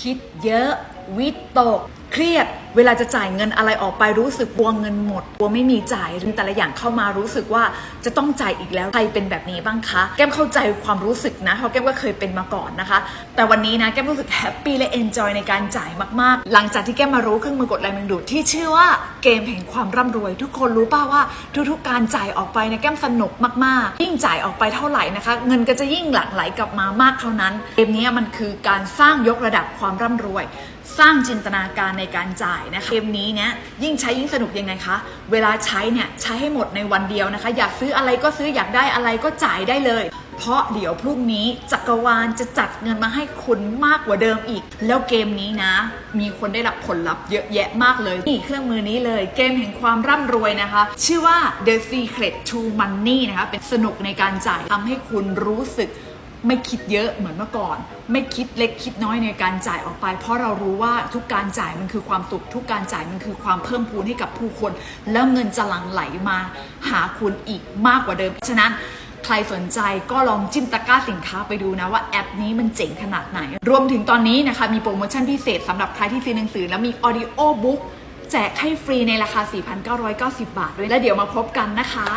คิดเยอะ วิตก เครียดเวลาจะจ่ายเงินอะไรออกไปรู้สึกกลัวเงินหมดกลัวไม่มีจ่ายแต่ละอย่างเข้ามารู้สึกว่าจะต้องจ่ายอีกแล้วใครเป็นแบบนี้บ้างคะ แก้มเข้าใจความรู้สึกนะเพราะแก้มก็เคยเป็นมาก่อนนะคะ แต่วันนี้นะแก้มรู้สึกแฮปปี้และเอนจอยในการจ่ายมากๆ หลังจากที่แก้มมารู้เครื่องมือกดแรงดึงดูดที่ชื่อว่าเกมแห่งความร่ำรวย ทุกคนรู้ป่าว่าทุกๆการจ่ายออกไปนะแก้มสนุกมากๆ ยิ่งจ่ายออกไปเท่าไหร่นะคะ เงินก็จะยิ่งหลั่งไหลกลับมามากเท่านั้น เกมนี้มันคือการสร้างยกระดับความร่ำรวย สร้างจินตนาการในการจ่ายนะคะเกมนี้เนี่ยยิ่งใช้ยิ่งสนุกยังไงคะเวลาใช้เนี่ยใช้ให้หมดในวันเดียวนะคะ อยากซื้ออะไรก็ซื้ออยากได้อะไรก็จ่ายได้เลย เพราะเดี๋ยวพรุ่งนี้จักรวาลจะจัดเงินมาให้คุณมากกว่าเดิมอีก แล้วเกมนี้นะ มีคนได้รับผลลัพธ์เยอะแยะมากเลยนี่เครื่องมือนี้เลยเกมแห่งความร่ำรวยนะคะ ชื่อว่า The Secret to Money นะคะเป็นสนุกในการจ่ายทำให้คุณรู้สึก ไม่คิดเยอะเหมือนเมื่อก่อน ไม่คิดเล็กคิดน้อยในการจ่ายออกไป เพราะเรารู้ว่าทุกการจ่ายมันคือความสุขทุกการจ่ายมันคือความเพิ่มพูนให้กับผู้คน แล้วเงินจะหลั่งไหลมาหาคุณอีกมากกว่าเดิมฉะนั้นใครสนใจก็ลองจิ้มตะกร้าสินค้าไปดูนะว่าแอปนี้มันเจ๋งขนาดไหน รวมถึงตอนนี้นะคะมีโปรโมชั่นพิเศษสำหรับใครที่ซื้อหนังสือ แล้วมี audio book แจกให้ฟรีในราคา 4,990 บาทด้วยแล้วเดี๋ยวมาพบกันนะคะ